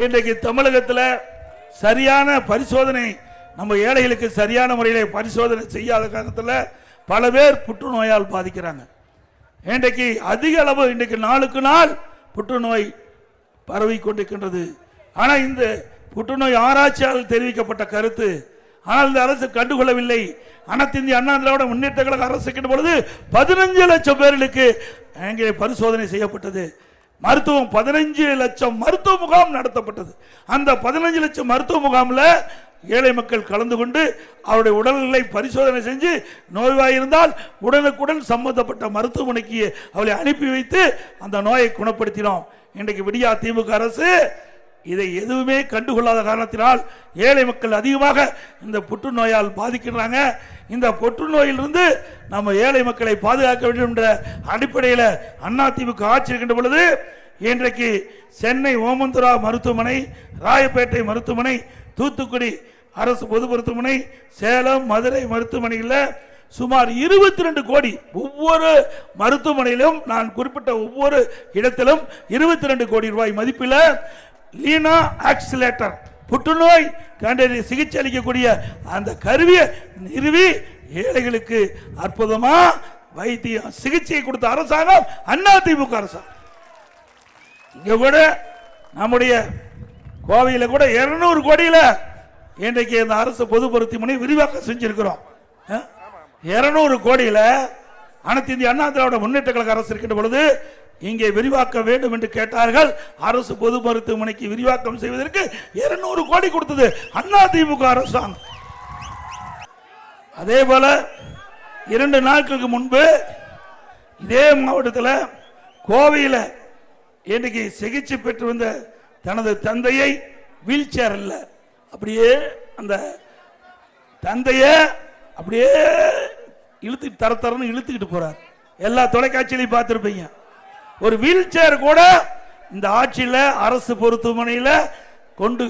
இன்றைக்கு தமிழகத்தில் சரியான பரிசோதனை நம்ம ஏழைகளுக்கு சரியான முறையில் பரிசோதனை செய்யாத காரணத்தில் பல பேர் புற்றுநோயால் பாதிக்கிறாங்க. இன்றைக்கு அதிக அளவு இன்றைக்கு நாளுக்கு நாள் புற்றுநோய் பரவி கொண்டிருக்கின்றது. ஆனால் இந்த புற்றுநோய் ஆராய்ச்சியால் தெரிவிக்கப்பட்ட கருத்து ஆனால் இந்த அரசு கண்டுகொள்ளவில்லை. அனைத்து இந்திய அண்ணா திராவிட முன்னேற்ற கழக அரசு பொழுது பதினஞ்சு லட்சம் பேர்களுக்கு அங்கே பரிசோதனை செய்யப்பட்டது. மருத்துவம் பதினஞ்சு லட்சம் மருத்துவ முகாம் நடத்தப்பட்டது. அந்த பதினஞ்சு லட்சம் மருத்துவ முகாமில் ஏழை மக்கள் கலந்து கொண்டு அவருடைய உடல்நிலை பரிசோதனை செஞ்சு நோய்வாயிருந்தால் உடனுக்குடன் சம்பந்தப்பட்ட மருத்துவமனைக்கு அவளை அனுப்பி வைத்து அந்த நோயை குணப்படுத்தினோம். இன்றைக்கு விடியா திமுக அரசு இதை எதுவுமே கண்டுகொள்ளாத காரணத்தினால் ஏழை மக்கள் அதிகமாக இந்த புற்றுநோயால் பாதிக்கிறாங்க இந்த புற்றுநோயிலிருந்து நம்ம ஏழை மக்களை பாதுகாக்க வேண்டும் என்ற அடிப்படையில் அண்ணா ஆட்சி இருக்கின்ற பொழுது இன்றைக்கு சென்னை ஓமந்துரா மருத்துவமனை ராயப்பேட்டை மருத்துவமனை தூத்துக்குடி அரசு பொது மருத்துவமனை சேலம் மதுரை மருத்துவமனையில் சுமார் இருபத்தி ரெண்டு கோடி ஒவ்வொரு மருத்துவமனையிலும் நான் குறிப்பிட்ட ஒவ்வொரு இடத்திலும் இருபத்தி ரெண்டு கோடி ரூபாய் மதிப்பில் லீனா ஆக்சிலேட்டர். புற்றுநோய் கண்டறி சிகிச்சை அளிக்கக்கூடிய அந்த கருவியை நிறுவி ஏழைகளுக்கு அற்புதமா வைத்தியம் சிகிச்சையை கொடுத்த அரசாங்கம் அண்ணா திமுக அரசாங்கம். இங்க கூட நம்முடைய கோவையில் கூட இருநூறு கோடியில இன்றைக்கு இந்த அரசு பொது மருத்துவமனை விரிவாக்கம் செஞ்சிருக்கிறோம். இருநூறு கோடியில அனைத்து இந்திய அண்ணா திராவிட முன்னேற்ற கழக அரசு இருக்கின்ற பொழுது இங்கே விரிவாக்க வேண்டும் என்று கேட்டார்கள். அரசு பொது மருத்துவமனைக்கு விரிவாக்கம் செய்வதற்கு இருநூறு கோடி கொடுத்தது அண்ணா திமுக அரசாங்கம். அதே போல இரண்டு நாட்களுக்கு முன்பு இதே மாவட்டத்தில் கோவையில் இன்றைக்கு சிகிச்சை பெற்று வந்த தனது தந்தையை வீல் சேர் அப்படியே அந்த தந்தைய அப்படியே இழுத்து தர தரன்னு இழுத்துக்கிட்டு போறார். எல்லா தொலைக்காட்சியிலையும் பார்த்துருப்பீங்க. ஒரு வீல் சேர் கூட இந்த ஆட்சியில் அரசு மருத்துவமனையில் கொண்டு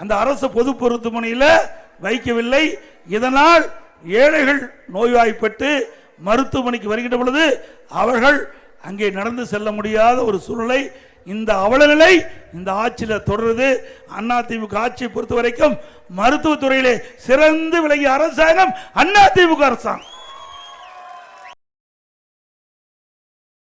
அந்த அரசு பொது பொருத்துமனையில் வைக்கவில்லை. இதனால் ஏழைகள் நோய்வாய்ப்பட்டு மருத்துவமனைக்கு வருகின்ற பொழுது அவர்கள் அங்கே நடந்து செல்ல முடியாத ஒரு சூழ்நிலை. இந்த அவலநிலை இந்த ஆட்சியில் தொடருது. அண்ணா ஆட்சியை பொறுத்த வரைக்கும் மருத்துவத்துறையிலே சிறந்து விளங்கிய அரசாங்கம் அண்ணா அரசாங்கம்.